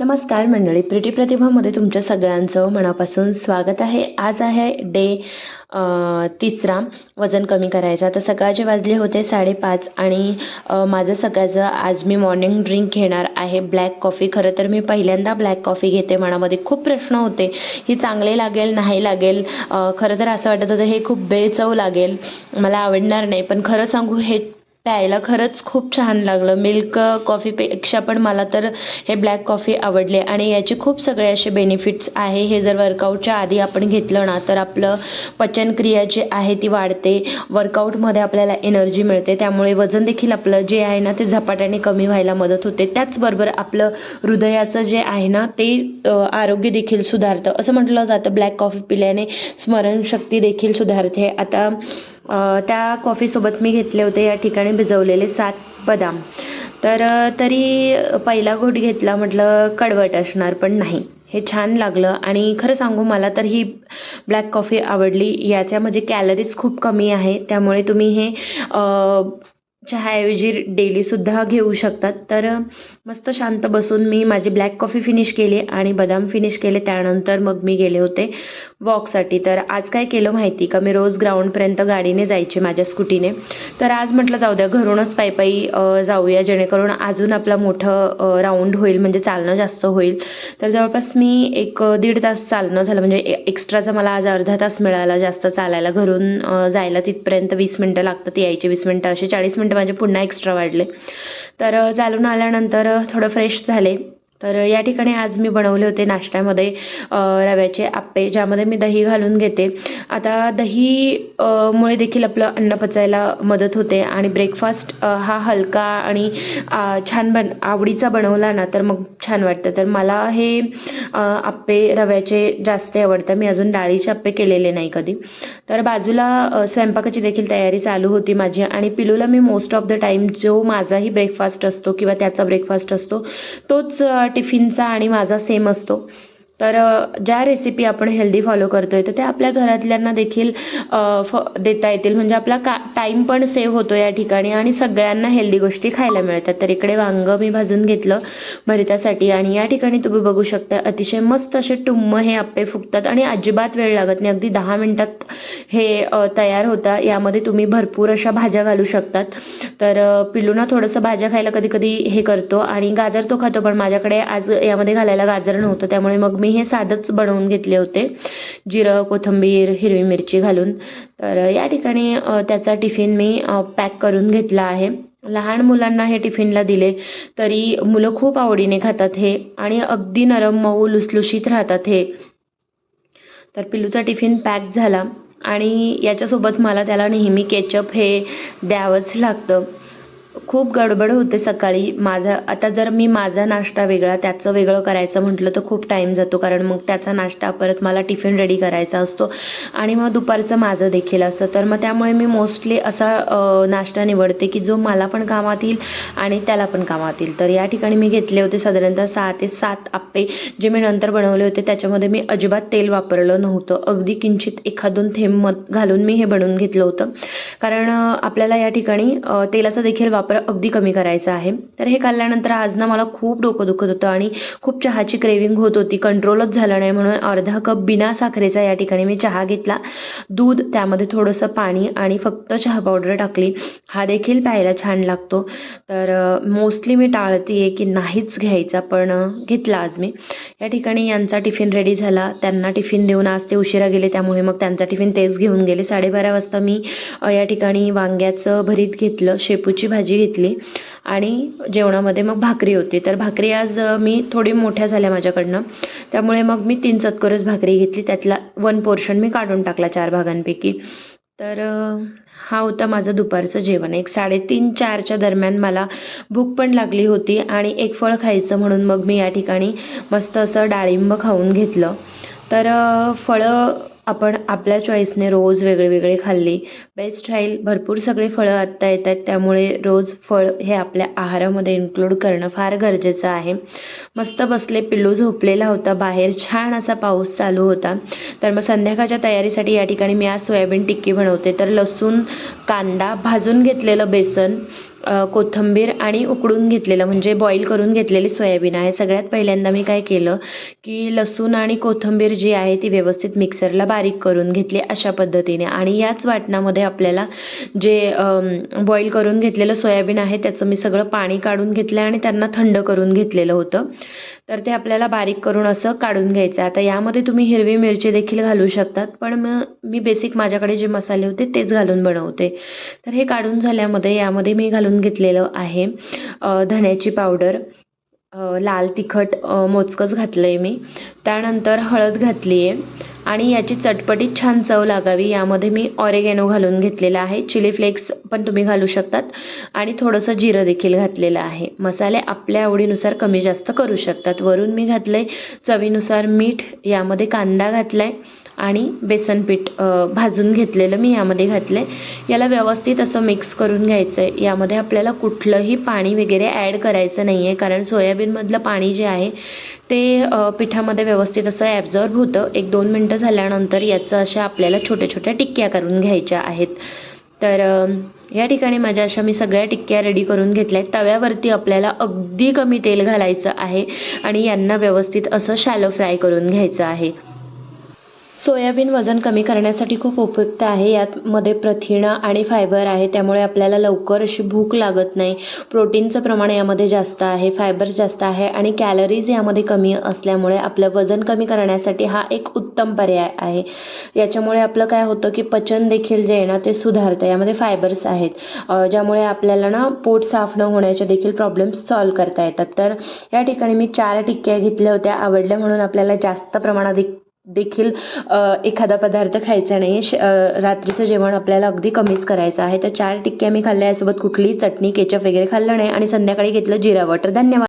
नमस्कार मंडळी प्रिटी प्रतिभामध्ये तुमच्या सगळ्यांचं मनापासून स्वागत आहे. आज आहे डे तिसरा वजन कमी करायचा. तर सकाळचे वाजले होते साडेपाच आणि माझं सकाळचं आज मी मॉर्निंग ड्रिंक घेणार आहे. ब्लॅक कॉफी खरं तर मी पहिल्यांदा ब्लॅक कॉफी घेते मनामध्ये. खूप प्रश्न होते. ही चांगले लागेल नाही लागेल? खरं तर असं वाटत होतं हे खूप बेचव लागेल. मला आवडणार नाही. पण खरं सांगू हे प्यायला खरंच खूप छान लागलं. मिल्क कॉफीपेक्षा पण मला तर हे ब्लॅक कॉफी आवडले. आणि याचे खूप सगळे असे बेनिफिट्स आहे. हे जर वर्कआउटच्या आधी आपण घेतलं ना तर आपलं पचनक्रिया जी आहे ती वाढते. वर्कआउटमध्ये आपल्याला एनर्जी मिळते. त्यामुळे वजन देखील आपलं जे आहे ना ते झपाट्याने कमी व्हायला मदत होते. त्याचबरोबर आपलं हृदयाचं जे आहे ना ते आरोग्य देखील सुधारतं. असं म्हटलं जातं. ब्लॅक कॉफी पिल्याने स्मरणशक्ती देखील सुधारते. आता त्या कॉफीसोबत मी घेतले होते या ठिकाणी भिजवलेले सात बदाम. तर तरी पहिला घोट घेतला म्हटलं कडवट असणार पण नाही. हे छान लागलं आणि खरं सांगू मला तर ही ब्लॅक कॉफी आवडली. याच्यामध्ये कॅलरीज खूप कमी आहे त्यामुळे तुम्ही हे चहाऐवजी डेलीसुद्धा घेऊ शकतात. तर मस्त शांत बसून मी माझी ब्लॅक कॉफी फिनिश केली आणि बदाम फिनिश केले. त्यानंतर मग मी गेले होते वॉकसाठी तर आज काय केलं माहिती का? मी रोज ग्राउंडपर्यंत गाडीने जायचे माझ्या स्कूटीने तर आज म्हटलं जाऊ द्या घरूनच पायी पायी जाऊया. जेणेकरून अजून आपला मोठं राऊंड होईल. म्हणजे चालणं जास्त होईल. तर जवळपास मी एक दीड तास चालणं झालं. म्हणजे ए- एक्स्ट्राचा मला आज अर्धा तास मिळाला जास्त चालायला. घरून जायला तिथपर्यंत वीस मिनटं लागतात. यायचे वीस मिनटं. असे चाळीस मिनटं माझे पुन्हा एक्स्ट्रा वाढले. तर चालून आल्यानंतर थोडं फ्रेश झाले. तर या ठिकाणी आज मी बनवले होते नाश्त्यामध्ये रव्याचे आप्पे ज्यामध्ये मी दही घालून घेते. आता दही मुळे देखील आपलं अन्न पचायला मदत होते आणि ब्रेकफास्ट हा हलका आणि छान बन आवडीचा बनवला ना तर मग छान वाटतं. तर मला हे आप्पे रव्याचे जास्त आवडतं. मी अजून डाळीचे आप्पे केलेले नाही कधी. तर बाजूला स्वयंपाकाची देखील तयारी चालू होती माझी आणि पिलूला मी मोस्ट ऑफ द टाईम जो माझाही ब्रेकफास्ट असतो किंवा त्याचा ब्रेकफास्ट असतो तोच टिफिनचा आणि माझा सेम असतो. तर ज्या रेसिपी आपण हेल्दी फॉलो करतोय तर त्या आपल्या घरातल्यांना देखील फ देता येतील. म्हणजे आपला का टाईम पण सेव्ह होतो या ठिकाणी आणि सगळ्यांना हेल्दी गोष्टी खायला मिळतात. तर इकडे वांगं मी भाजून घेतलं भरितासाठी आणि या ठिकाणी तुम्ही बघू शकता अतिशय मस्त असे टुम्म हे आप्पे फुगतात आणि अजिबात वेळ लागत नाही. अगदी दहा मिनटात हे तयार होतं. यामध्ये तुम्ही भरपूर अशा भाज्या घालू शकतात. तर पिलूना ना थोडंसं भाज्या खायला कधी कधी हे करतो आणि गाजर तो खातो पण माझ्याकडे आज यामध्ये घालायला गाजर नव्हतं. त्यामुळे मग मी हे साधंच बनवून घेतले होते. जिरं कोथिंबीर हिरवी मिरची घालून. तर या ठिकाणी त्याचा टिफिन मी पॅक करून घेतला आहे. लहान मुलांना हे टिफिनला दिले तरी मुलं खूप आवडीने खातात हे आणि अगदी नरम मऊ लुसलुशीत राहतात हे. तर पिल्लूचा टिफिन पॅक झाला आणि याच्यासोबत मला त्याला नेहमी केचप हे द्यावंच लागतं. खूप गडबड होते सकाळी. माझा आता जर मी माझा नाश्ता वेगळा त्याचं वेगळं करायचं म्हटलं तर खूप टाईम जातो. कारण मग त्याचा नाश्ता परत मला टिफिन रेडी करायचा असतो. आणि मग दुपारचं माझं देखील असतं. तर मग त्यामुळे मी मोस्टली असा नाश्ता निवडते की जो मला पण कामात येईल आणि त्याला पण कामात येईल. तर या ठिकाणी मी घेतले होते साधारणतः सहा ते सात आप्पे जे मी नंतर बनवले होते. त्याच्यामध्ये मी अजिबात तेल वापरलं नव्हतं. अगदी किंचित एखाद दोन थेंब घालून मी हे बनवून घेतलं होतं. कारण आपल्याला या ठिकाणी तेलाचा देखील वापर अगदी कमी करायचा आहे. तर हे खाल्ल्यानंतर आज ना मला खूप डोकं दुखत होतं आणि खूप चहाची क्रेविंग होत होती. कंट्रोलच झालं नाही म्हणून अर्धा कप बिना साखरेचा या ठिकाणी मी चहा घेतला. दूध त्यामध्ये थोडंसं पाणी आणि फक्त चहा पावडर टाकली. हा देखील प्यायला छान लागतो. तर मोस्टली मी टाळते की नाहीच घ्यायचा पण घेतला आज मी. या ठिकाणी यांचा टिफिन रेडी झाला. त्यांना टिफिन देऊन आज ते उशिरा गेले. त्यामुळे मग त्यांचा टिफिन तेच घेऊन गेले. साडेबारा वाजता मी या ठिकाणी वांग्याचं भरीत घेतलं. शेपूची भाजी घेतली. आणि जेवणामध्ये मग भाकरी होती. तर भाकरी आज मी थोडी मोठ्या झाल्या माझ्याकडनं. त्यामुळे मग मी तीन चतकोरच भाकरी घेतली. त्यातला वन पोर्शन मी काढून टाकला चार भागांपैकी. तर हा होता माझं दुपारचं जेवण. एक साडेतीन चारच्या दरम्यान मला भूक पण लागली होती आणि एक फळ खायचं म्हणून मग मी या ठिकाणी मस्त असं डाळिंब खाऊन घेतलं. तर फळं आपण आपल्या चॉईसने रोज वेगळे वेगळे खाल्ली. बेस्ट राहील भरपूर सगळे फळं आत्ता येत आहेत त्यामुळे रोज फळ हे आपल्या आहारामध्ये इन्क्लूड करणं फार गरजेचं आहे. मस्त बसले पिल्लू झोपलेला होता. बाहेर छान असा पाऊस चालू होता. तर मग संध्याकाळच्या तयारीसाठी या ठिकाणी मी आज सोयाबीन टिक्की बनवते. तर लसूण कांदा भाजून घेतलेलं बेसन कोथिंबीर आणि उकडून घेतलेलं म्हणजे बॉईल करून घेतलेली सोयाबीन आहे. सगळ्यात पहिल्यांदा मी काय केलं की लसूण आणि कोथिंबीर जी आहे ती व्यवस्थित मिक्सरला बारीक करून घेतली अशा पद्धतीने. आणि याच वाटणामध्ये आपल्याला जे बॉईल करून घेतलेलं सोयाबीन आहे त्याचं मी सगळं पाणी काढून घेतलं आणि त्यांना थंड करून घेतलेलं होतं. तर ते आपल्याला बारीक करून असं काढून घ्यायचं आता यामध्ये तुम्ही हिरवी मिरची देखील घालू शकतात पण मग मी बेसिक माझ्याकडे जे मसाले होते तेच घालून बनवते. तर हे काढून झाल्यामध्ये यामध्ये मी घालून घेतलेलं आहे. धण्याची पावडर लाल तिखट मोजकंच घातलं आहे मी. त्यानंतर हळद घातली आहे आणि याची चटपटीत छान चव लागावी. यामध्ये मी ऑरेगॅनो घालून घेतलेला आहे. चिली फ्लेक्स पण तुम्ही घालू शकतात. आणि थोडंसं जिरं देखील घातलेलं आहे. मसाले आपल्या आवडीनुसार कमी जास्त करू शकतात. वरून मी घातलं आहे चवीनुसार मीठ यामध्ये कांदा घातला आहे आणि बेसन पीठ भाजून घेतलेलं मी यामध्ये घातलं आहे याला व्यवस्थित असं मिक्स करून घ्यायचं आहे यामध्ये आपल्याला कुठलंही पाणी वगैरे ॲड करायचं नाही आहे कारण सोयाबीनमधलं पाणी जे आहे ते पिठामध्ये व्यवस्थित असं ॲब्झॉर्ब होतं. एक दोन मिनटं झाल्यानंतर याचं अशा आपल्याला छोट्या छोट्या टिक्क्या करून घ्यायच्या आहेत. तर या ठिकाणी माझ्या अशा मी सगळ्या टिक्क्या रेडी करून घेतल्या आहेत. तव्यावरती आपल्याला अगदी कमी तेल घालायचं आहे आणि यांना व्यवस्थित असं शॅलो फ्राय करून घ्यायचं आहे. सोयाबीन वजन कमी करण्यासाठी खूप उपयुक्त आहे. यातमध्ये प्रथिनं आणि फायबर आहे. त्यामुळे आपल्याला लवकर अशी भूक लागत नाही. प्रोटीनचं प्रमाण यामध्ये जास्त आहे. फायबर जास्त आहे आणि कॅलरीज यामध्ये कमी असल्यामुळे आपलं वजन कमी करण्यासाठी हा एक उत्तम पर्याय आहे. याच्यामुळे आपलं काय होतं की पचन देखील जे आहे ना ते सुधारतं. यामध्ये फायबर्स आहेत. ज्यामुळे आपल्याला ना पोट साफ न होण्याचे देखील प्रॉब्लेम्स सॉल्व करता येतात. तर या ठिकाणी मी चार टिक्क्या घेतल्या होत्या. आवडल्या म्हणून आपल्याला जास्त प्रमाणात देखील एखादा पदार्थ खायचा नाही. श रात्रीचं जेवण आपल्याला अगदी कमीच करायचं आहे. तर चार टिक्क्या मी खाल्ल्या यासोबत कुठलीही चटणी केचप वगैरे खाल्लं नाही. आणि संध्याकाळी घेतलं जिरा वॉटर धन्यवाद.